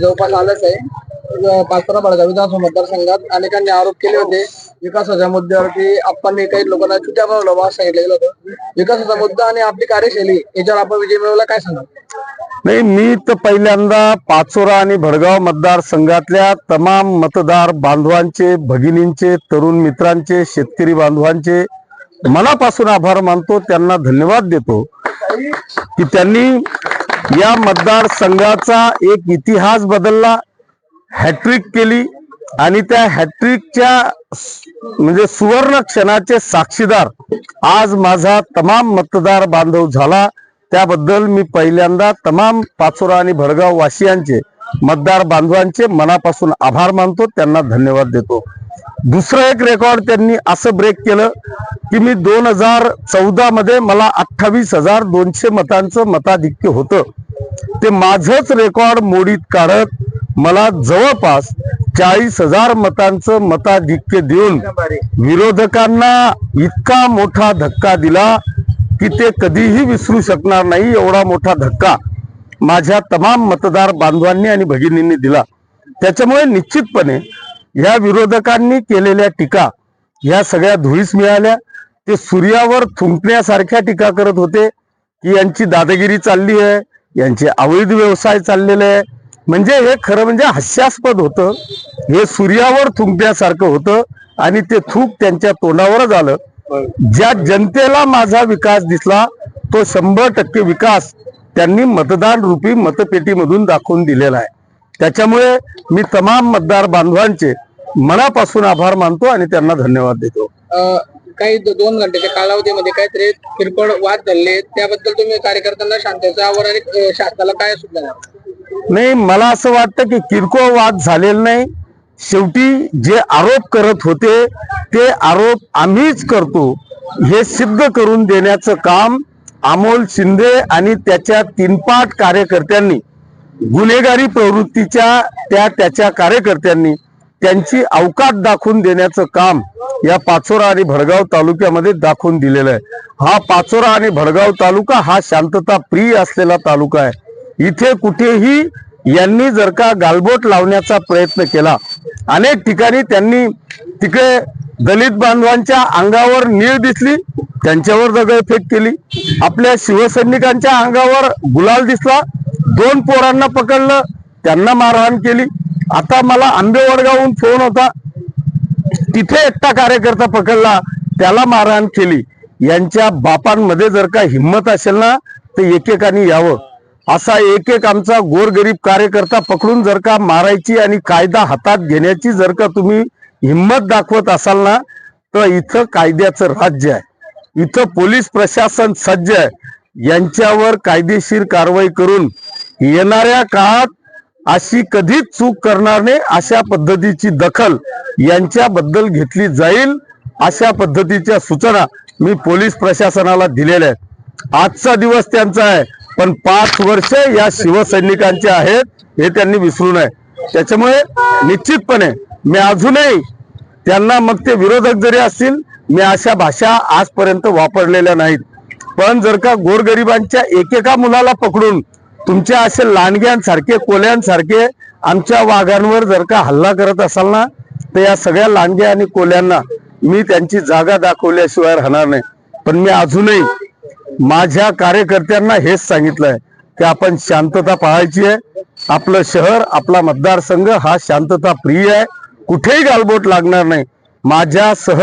जवळपास आलंच आहे. पाचरा बडगाव विधानसभा मतदारसंघात अनेकांनी आरोप केले होते विकासाच्या मुद्द्यावरती आपण काही लोकांना चुट्या बनवलं असं सांगितलं गेलं होतं विकासाचा मुद्दा आणि आपली कार्यशैली याच्यावर आपण विजय मिळवला काय सांगा नाही मी तर पहिल्यांदा पाचोरा आणि भडगाव मतदारसंघातल्या तमाम मतदार बांधवांचे भगिनींचे तरुण मित्रांचे शेतकरी बांधवांचे मनापासून आभार मानतो त्यांना धन्यवाद देतो की त्यांनी या मतदारसंघाचा एक इतिहास बदलला हॅट्रिक केली आणि त्या हॅट्रिकच्या म्हणजे सुवर्ण क्षणाचे साक्षीदार आज माझा तमाम मतदार बांधव झाला. त्याबद्दल मी पहिल्यांदा तमाम पाचोरा आणि भडगाव वासियांचे मतदार बांधवांचे मनापासून आभार मानतो त्यांना धन्यवाद देतो. दुसरं एक रेकॉर्ड त्यांनी असं ब्रेक केलं की मी दोन हजार चौदा मध्ये मला अठ्ठावीस हजार दोनशे मतांचं मताधिक्य होतं. ते माझंच रेकॉर्ड मोडीत काढत मला जवळपास चाळीस हजार मतांचं मताधिक्य देऊन विरोधकांना इतका मोठा धक्का दिला की ते कधीही विसरू शकणार नाही एवढा मोठा धक्का. माझ्या तमाम मतदार बांधवांनी आणि भगिनींनी दिला. त्याच्यामुळे निश्चितपणे या विरोधकांनी केलेल्या टीका ह्या सगळ्या धुळीस मिळाल्या. ते सूर्यावर थुंकण्यासारख्या टीका करत होते की यांची दादागिरी चालली आहे यांचे अवैध व्यवसाय चाललेले आहे. म्हणजे हे खरं म्हणजे हास्यास्पद होतं. हे सूर्यावर थुंकण्यासारखं होतं आणि ते थूक त्यांच्या तोंडावरच आलं. ज्या जनतेला माझा विकास दिसला तो शंभर टक्के विकास त्यांनी मतदान रूपी मतपेटीमधून दाखवून दिलेला आहे. त्याच्यामुळे मी तमाम मतदार बांधवांचे मनापासून आभार मानतो आणि त्यांना धन्यवाद देतो. काही दोन घंटेच्या कालावधीमध्ये काहीतरी किरकोळ वाद झाले त्याबद्दल तुम्ही कार्यकर्त्यांना शांततेचं आव्हान आणि शासनाला काय सुचना नाही मला असं वाटतं की किरकोळ वाद झालेला नाही. शेवटी जे आरोप करत होते ते आरोप आम्हीच करतो. हे सिद्ध करून देण्याचं काम अमोल शिंदे आणि त्याच्या तीनपाट कार्यकर्त्यांनी गुन्हेगारी प्रवृत्तीच्या त्या त्याच्या कार्यकर्त्यांनी त्यांची अवकात दाखवून देण्याचं काम या पाचोरा आणि भडगाव तालुक्यामध्ये दाखवून दिलेलं आहे. हा पाचोरा आणि भडगाव तालुका हा शांतता प्रिय असलेला तालुका आहे. इथे कुठेही यांनी जर का गालबोट लावण्याचा प्रयत्न केला अनेक ठिकाणी त्यांनी तिकडे दलित बांधवांच्या अंगावर नीळ दिसली त्यांच्यावर दगडफेक केली. आपल्या शिवसैनिकांच्या अंगावर गुलाल दिसला. दोन पोरांना पकडलं. त्यांना मारहाण केली. आता मला आंबेवडगावहून फोन होता. तिथे एकटा कार्यकर्ता पकडला. त्याला मारहाण केली. यांच्या बापांमध्ये जर का हिंमत असेल ना तर एकेकाने यावं. असा एक एक आमचा गोरगरीब कार्यकर्ता पकडून जर का मारायची आणि कायदा हातात घेण्याची जर का तुम्ही हिंमत दाखवत असाल ना तर इथं कायद्याचं राज्य आहे. इथं पोलीस प्रशासन सज्ज आहे. यांच्यावर कायदेशीर कारवाई करून येणाऱ्या काळात अशी कधीच चूक करणार नाही अशा पद्धतीची दखल यांच्याबद्दल घेतली जाईल अशा पद्धतीच्या सूचना मी पोलीस प्रशासनाला दिलेल्या आहेत. आजचा दिवस त्यांचा आहे पण पाच वर्ष या शिवसैनिकांचे आहेत हे त्यांनी विसरू नये. त्याच्यामुळे निश्चितपणे मी अजूनही त्यांना मग ते विरोधक जरी असतील मी अशा भाषा आजपर्यंत वापरलेल्या नाहीत. पण जर का गोरगरिबांच्या एकेका मुलाला पकडून तुमच्या असे लांडग्यांसारखे कोल्यांसारखे आमच्या वाघांवर जर का हल्ला करत असाल ना तर या सगळ्या लांडग्या आणि कोल्यांना मी त्यांची जागा दाखवल्याशिवाय राहणार नाही. पण मी अजूनही माझ्या कार्यकर्त्यांना हेच सांगितलंय की आपण शांतता पाळायची आहे. आपलं शहर आपला मतदारसंघ हा शांतता प्रिय आहे. कुठेही गालबोट लागणार नाही. माझ्यासह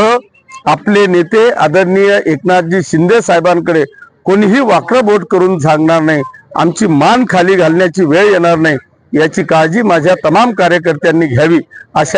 आपले नेते आदरणीय एकनाथजी शिंदे साहेबांकडे कोणीही वाक्रबोट करून सांगणार नाही. आमची मान खाली घालण्याची वेळ येणार नाही. याची काळजी माझ्या तमाम कार्यकर्त्यांनी घ्यावी. अशा